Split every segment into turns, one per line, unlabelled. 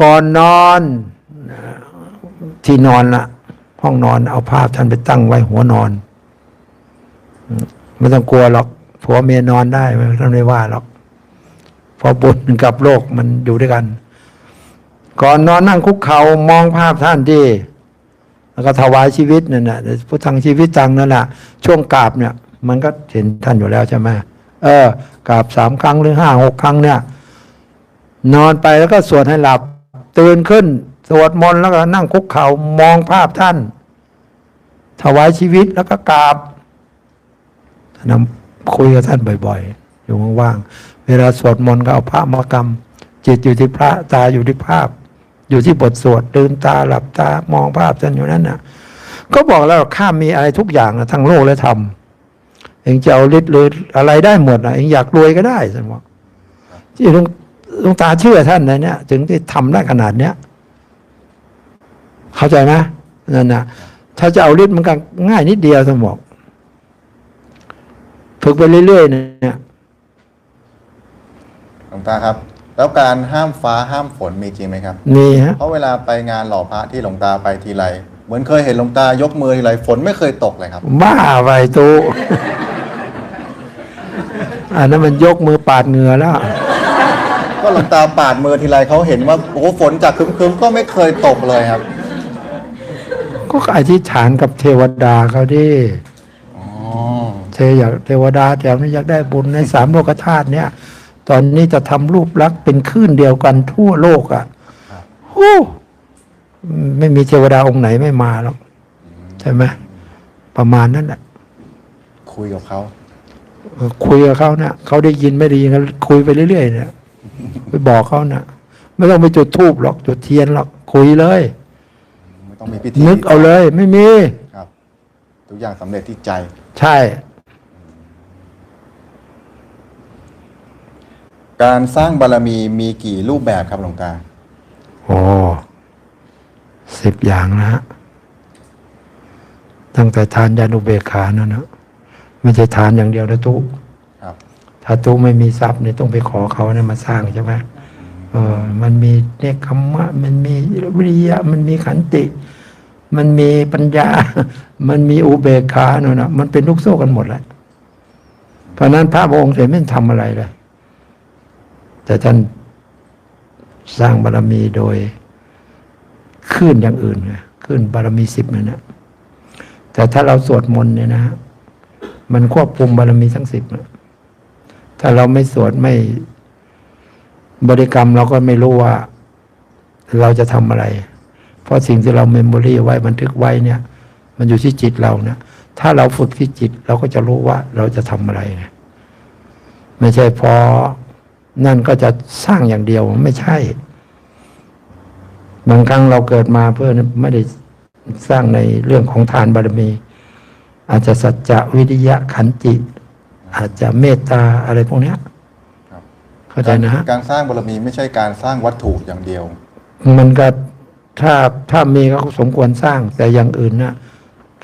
ก่อนนอน ที่นอนละห้องนอนเอาภาพท่านไปตั้งไว้หัวนอน ไม่ต้องกลัวหรอกผัวเมียนอนได้ไม่ต้องไม่ว่าหรอกเพราะบุญกับโลกมันอยู่ด้วยกัน ก่อนนอนนั่งคุกเข่ามองภาพท่านที่แล้วก็ถวายชีวิตนั่นแหละพุทธังชีวิตตังนั่นแหละช่วงกราบเนี่ย มันก็เห็นท่านอยู่แล้วใช่ไหมเออกราบสามครั้งหรือห้าหกครั้งเนี่ย นอนไปแล้วก็สวดให้หลับ ตื่นขึ้น สวดมนต์แล้วก็นั่งคุกเข่ามองภาพท่าน ถวายชีวิตแล้วก็กราบนคุยกับท่านบ่อย ๆ อยู่ว่างๆเวลาสวดมนต์ก็เอาพระมากรรม จิตอยู่ที่พระตาอยู่ที่ภาพ อยู่ที่บทสวดลืมตาหลับตามองภาพท่านอยู่นั้นน่ะ ก็บอกแล้วข้ามีอะไรทุกอย่างนะทั้งโลกและธรรมเองจะเอาฤทธิ์หรืออะไรได้หมดนะเองอยากรวยก็ได้ท่านบอกที่หลวง ลวงตาเชื่อท่านนะเนี่ย ถึงได้ทำได้ขนาดเนี้ยเข้าใจไหมนั่นนะถ้าจะเอาฤทธิ์มันก็ง่ายนิดเดียวท่านบอกฝึกไปเรื่อยๆเนี่ย
หลวงตาครับ แล้วการห้ามฟ้าห้ามฝนมีจริงไหมครับ
มีฮะ
เพราะเวลาไปงานหล่อพระที่หลวงตาไปทีไรเหมือนเคยเห็นหลวงตายกมือทีไรฝนไม่เคยตกเลยครับ
บ้าไปตูอันนั้นมันยกมือปาดเหงื่อแล้ว
ก็หลวงตาปาดมือทีไรเขาเห็นว่าโอ้โหฝนจากครึมๆก็ไม่เคยตกเลยครับ
ก็อธิษฐานกับเทวดาเขาดิ
อ๋อ
เทอยากเทวดาแถวนี้อยากได้บุญในสามโลกธาตุเนี่ย ตอนนี้จะทำรูปลักษณ์เป็นคลื่นเดียวกันทั่วโลกอะ่ะโอ้ไม่มีเทวดาองค์ไหนไม่มาหรอกใช่ไหมประมาณนั้นแหละ
คุยกับเขา
เออคุยกับเขาเนี่ยเขาได้ยินไม่ได้ยินก็คุยไปเรื่อยๆเนี่ย ไปบอกเขานะ่ะ ไม่ต้องไปจุดธูปหรอกจุดเทียนหรอกคุยเลย
ไม่ต้องมีพิธี
นึกเอาเลย ไม่มี
ครับ ทุกอย่างสำเร็จที่ใจ
ใช่
การสร้างบารมีมีกี่รูปแบบครับหลวงตา
โอ้สิบอย่างนะฮะตั้งแต่ทานยานุเบกขานั่นนะไม่ใช่ทานอย่างเดียวนะตุ๊
ครับ
ถ้าตุไม่มีทรัพย์เนี่ยต้องไปขอเขาเนี่ยมาสร้างใช่ไหมเออมันมีเนคขมมะ มันมีวิริยะ มันมีขันติ มันมีปัญญา มันมีอุเบกขาเนยนะมันเป็นลูกโซ่กันหมดแหละเพราะนั้นพระพองค์เสด็จไม่ทำอะไรเลย แต่ท่านสร้างบารมีโดยขึ้นอย่างอื่นไงขึ้นบารมีสิบนั่นนะแต่ถ้าเราสวดมนต์เนี่ยนะฮะมันควบคุมบารมีทั้งสิบนะ ถ้าเราไม่สวดไม่บริกรรมเราก็ไม่รู้ว่า เราจะทำอะไร เพราะสิ่งที่เราเมมโมรีไว้บันทึกไว้เนี่ย มันอยู่ที่จิตเรานะถ้าเราฝึกที่จิตเราก็จะรู้ว่าเราจะทำอะไรนะไม่ใช่พอนั่นก็จะสร้างอย่างเดียวไม่ใช่ บางครั้งเราเกิดมาเพื่อไม่ได้สร้างในเรื่องของทานบารมี อาจจะสัจจะวิริยะขันติ อาจจะเมตตาอะไรพวกเนี้ย
ครับ
เข้าใจนะฮะ
การสร้างบารมีไม่ใช่การสร้างวัตถุอย่างเดียว
มันก็ถ้าถ้ามีก็สมควรสร้าง แต่อย่างอื่นนะ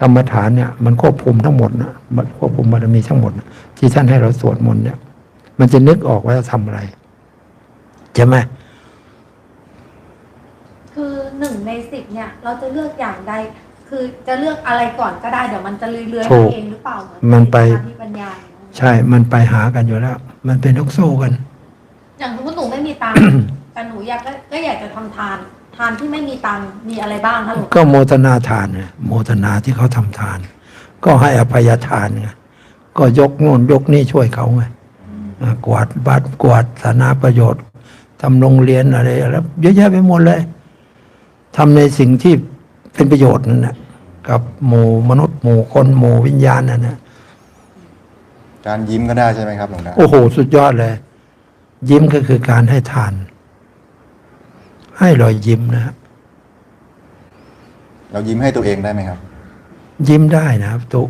กรรมฐานเนี่ยมันควบคุมทั้งหมดนะมันควบคุมบารมีทั้งหมดนะที่ท่านให้เราสวดมนต์เนี่ย มันจะนึกออกว่าจะทำอะไรใช่ไหม
คือหนึ่งในสิบเนี่ย เราจะเลือกอย่างใดคือจะเลือกอะไรก่อนก็ได้เดี๋ยวมันจะเลื่อยๆ
ถู
มากเองหรือเปล่าเหมือน
มันไป
สาธิปัญญาอย่างนั้น
ใช่ มันไปหากันอยู่แล้ว มันเป็นลูกโซ่กัน
อย่างสมมติหนูไม่มีตังค์ แต่หนูอยากก็ก็อยากจะทำทาน ทานที่ไม่มีตังค์มีอะไรบ้างคะหลวง
ก็โมทนาทานไงโมทนาที่เขาทำทาน ก็ให้อภัยทานไงก็ยกโน่นยกนี่ช่วยเขาไงอ่ากวาดบัตรกวาดสาธารณประโยชน์ทำโรงเรียนอะไรแล้วเยอะแยะไปหมดเลยทำในสิ่งที่เป็นประโยชน์นั่นแหละกับหมู่มนุษย์หมู่คนหมู่วิญญาณนั่นนะ
การยิ้มก็ได้ใช่ไหมครับหลวงตา
โอ้โห สุดยอดเลย ยิ้มก็คือการให้ทาน ให้รอยยิ้มนะ
เรายิ้มให้ตัวเองได้ไหมครับ
ยิ้มได้นะครับทุก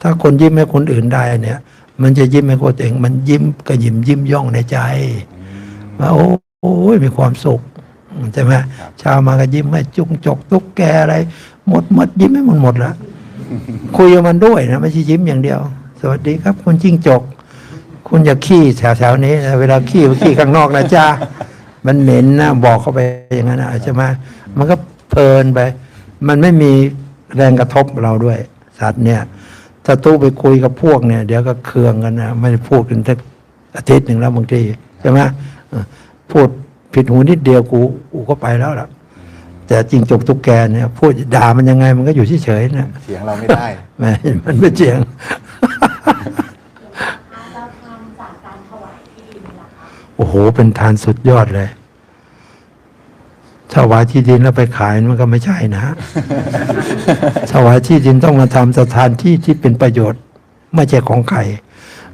ถ้าคนยิ้มให้คนอื่นได้เนี่ย มันจะยิ้มให้คนเองมันยิ้มก็ยิ้มยิ้มย่องในใจว่าโอ้โอ้ยมีความสุขใช่ไหม
ครับ
เชาวมาก็ยิ้มให้จุงจกตุ๊กแกอะไร หมดหมดยิ้มให้มันหมดละคุยกับมันด้วยนะไม่ใช่ยิ้มอย่างเดียว สวัสดีครับ คุณจิ้งจก คุณอย่าขี้แถวๆนี้นะเวลาขี้ขี้ข้างนอกนะจ๊ะมันเหม็นนะบอกเข้าไปอย่างนั้นนะใช่ไหมมันก็เพลินไป มันไม่มีแรงกระทบเราด้วย สัตว์เนี่ยถ้าตู้ไปคุยกับพวกเนี่ย เดี๋ยวก็เคืองกันนะไม่ได้พูดกันสักอาทิตย์หนึ่งแล้วบางทีใช่ไหมเออพูดผิดหูนิดเดียวกูกูก็ไปแล้วล่ะ แต่จริงจกตุ๊กแกเนี่ย พูดด่ามันยังไงมันก็อยู่เฉยๆนะ
เสียงเราไม่ได้
แหมมันไม่เจียง
เราทำจากการถวายที่ดินล่ะคะ
โอ้โหเป็นทานสุดยอดเลยถวายที่ดินแล้วไปขายมันก็ไม่ใช่นะถวายที่ดินต้องมาทำสถานที่ที่เป็นประโยชน์ ไม่ใช่ของใคร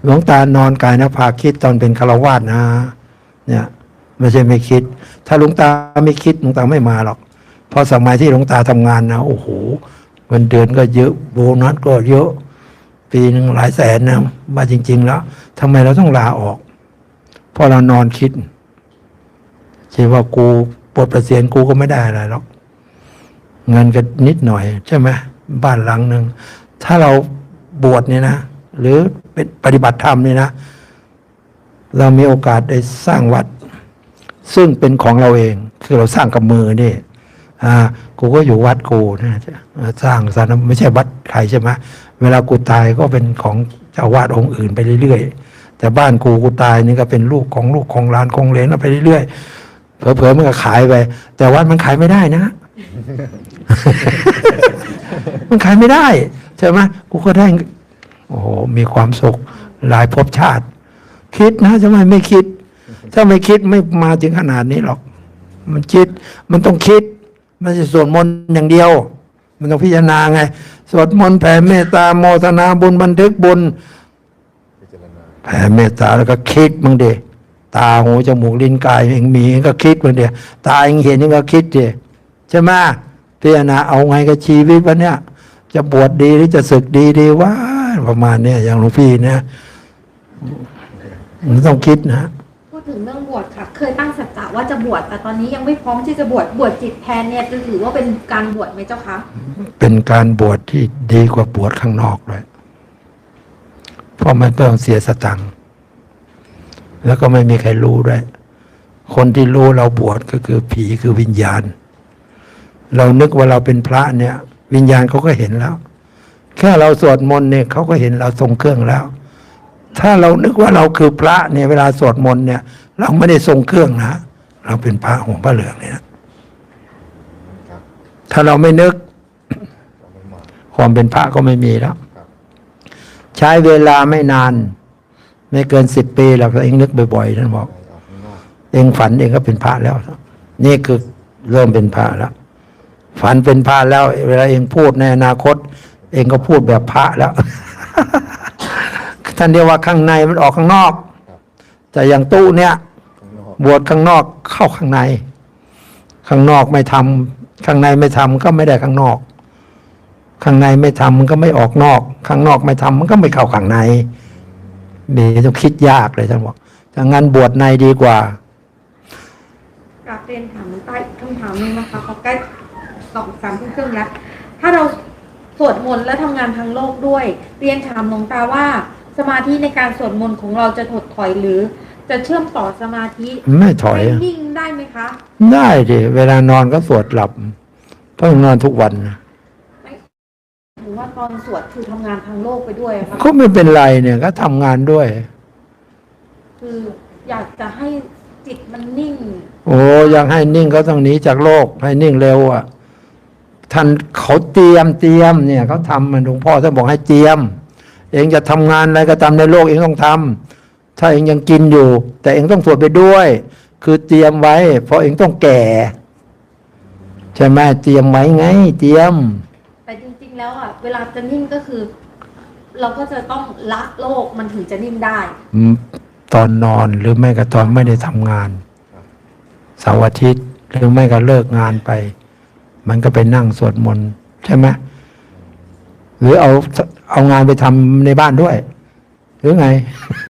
หลวงตานอนกายนะพาคิดตอนเป็นฆราวาสนะ เนี่ยไม่ใช่ไม่คิด ถ้าหลวงตาไม่คิดหลวงตาไม่มาหรอกเพราะสมัยที่หลวงตาทำงานนะโอ้โหเงินเดือนก็เยอะโบนัสก็เยอะ ปีหนึ่งหลายแสนนะมาจริง ๆ แล้วทำไมเราต้องลาออกเพราะเรานอนคิดคิดว่ากูปลดประเกษียณกูก็ไม่ได้อะไรหรอกเงินก็นิดหน่อย ใช่ไหมบ้านหลังหนึ่งถ้าเราบวชเนี่ยนะ หรือเป็นปฏิบัติธรรมเนี่ยนะ เรามีโอกาสได้สร้างวัด ซึ่งเป็นของเราเอง คือเราสร้างกับมือนี่อ่ากูก็อยู่วัดกูนะสร้างสารไม่ใช่วัดใครใช่ไหมเวลากูตายก็เป็นของเจ้าวาดองค์อื่นไปเรื่อยๆ แต่บ้านกูกูตายนี่ก็เป็นลูกของลูกของหลานของเหลนแล้วไปเรื่อยๆเผลอๆมันก็ขายไป แต่วัดมันขายไม่ได้นะ มันขายไม่ได้ใช่ไหมกูก็ได้ โอ้โหมีความสุขหลายภพชาติ คิดนะทำไมไม่คิด ถ้าไม่คิดไม่มาถึงขนาดนี้หรอก มันคิดมันต้องคิดม่ใช่สวดมนต์อย่างเดียว มันต้องพิจารณาไง สวดมนต์แผ่เมตตาโมทนาบุญบันทึกบุญ เมตตาแล้วก็คิดมึงเดตาหูจมูกลิ้นกายเองมีเองก็คิดมึงเดตาเองเห็นเองก็คิดเดใช่ไหมพิจารณาเอาไงกับชีวิตวันเนี้ยจะบวชดีหรือจะศึกดีดีวะประมาณเนี้ยอย่างหลวงพี่เนี่ยมันต้องคิดนะ
พูดถึงเรื่องบวชค่ะ เคยตั้งสัจจะว่าจะบวชแต่ตอนนี้ยังไม่พร้อมที่จะบวชบวชจิตแทนเนี่ยจะถือว่าเป็นการบวชไหมเจ้าคะ
เป็นการบวชที่ดีกว่าบวชข้างนอกเลย เพราะมันต้องเสียสตังค์แล้วก็ไม่มีใครรู้ด้วย คนที่รู้เราบวชก็คือผีคือวิญญาณ เรานึกว่าเราเป็นพระเนี่ย วิญญาณเขาก็เห็นแล้ว แค่เราสวดมนต์เนี่ยเขาก็เห็นเราทรงเครื่องแล้ว ถ้าเรานึกว่าเราคือพระเนี่ยเวลาสวดมนต์เนี่ย เราไม่ได้ทรงเครื่องนะเราเป็นพระห่มพระเหลืองเนี่ยนะถ้าเราไม่นึก ความเป็นพระก็ไม่มีแล้ว ใช้เวลาไม่นาน ไม่เกินสิบปีหรอกเองนึกบ่อยๆท่านบอก เองฝันเองก็เป็นพระแล้ว นี่คือเริ่มเป็นพระแล้ว ฝันเป็นพระแล้ว เวลาเองพูดในอนาคต เองก็พูดแบบพระแล้ว ท่านเรียกว่าข้างในมันออกข้างนอก แต่อย่างตู้เนี่ยบวชข้างนอกเข้าข้างใน ข้างนอกไม่ทำข้างในไม่ทำก็ไม่ได้ข้างนอก ข้างในไม่ทำมันก็ไม่ออกนอก ข้างนอกไม่ทำมันก็ไม่เข้าข้างในมีต้องคิดยากเลยท่านบอกถ้างั้นบวชในดีกว่า
กลับเรียนถามใต้คำถามหนึงนะคะเขาใกล้สองสามทุ่มครึ่งแล้วถ้าเราสวดมนต์และทำงานทางโลกด้วย เรียนถามหลวงตาว่า สมาธิในการสวดมนต์ของเราจะถดถอยหรือจะเชื่อมต่อสมาธิ
ไม่ถอย
ให้นิ่งได้ไหมคะ
ได้ดิเวลานอนก็สวดหลับเพราะนอนทุกวันนะ
หรือ ว่าตอนสวดคือทำงานทางโลกไปด้วยอะค่ะ
ก็ไม่เป็นไรเนี่ยก็ทำงานด้วย
คืออยากจะให้จิตมันนิ่ง
โอ้ยังให้นิ่งเขาต้องหนีจากโลก ให้นิ่งเร็วอะท่านเขาเตรียมเตรียมเนี่ยเขาทำมันหลวงพ่อท่านบอกให้เตรียม เองจะทำงานอะไรก็ตามในโลกเองต้องทำถ้าเองยังกินอยู่ แต่เองต้องสวดไปด้วย คือเตรียมไว้ เพราะเองต้องแก่ ใช่ไหมเตรียมไว้ไง เตรียม
แต่จริงๆ แล้วอะเวลาจะนิ่งก็คือ เราก็จะต้องละโลกมันถึงจะนิ่งได้
อืมตอนนอนหรือไม่ก็ตอนไม่ได้ทำงานเสาร์อาทิตย์หรือไม่ก็เลิกงานไป มันก็ไปนั่งสวดมนต์ใช่ไหมหรือเอาเอางานไปทำในบ้านด้วย หรือไง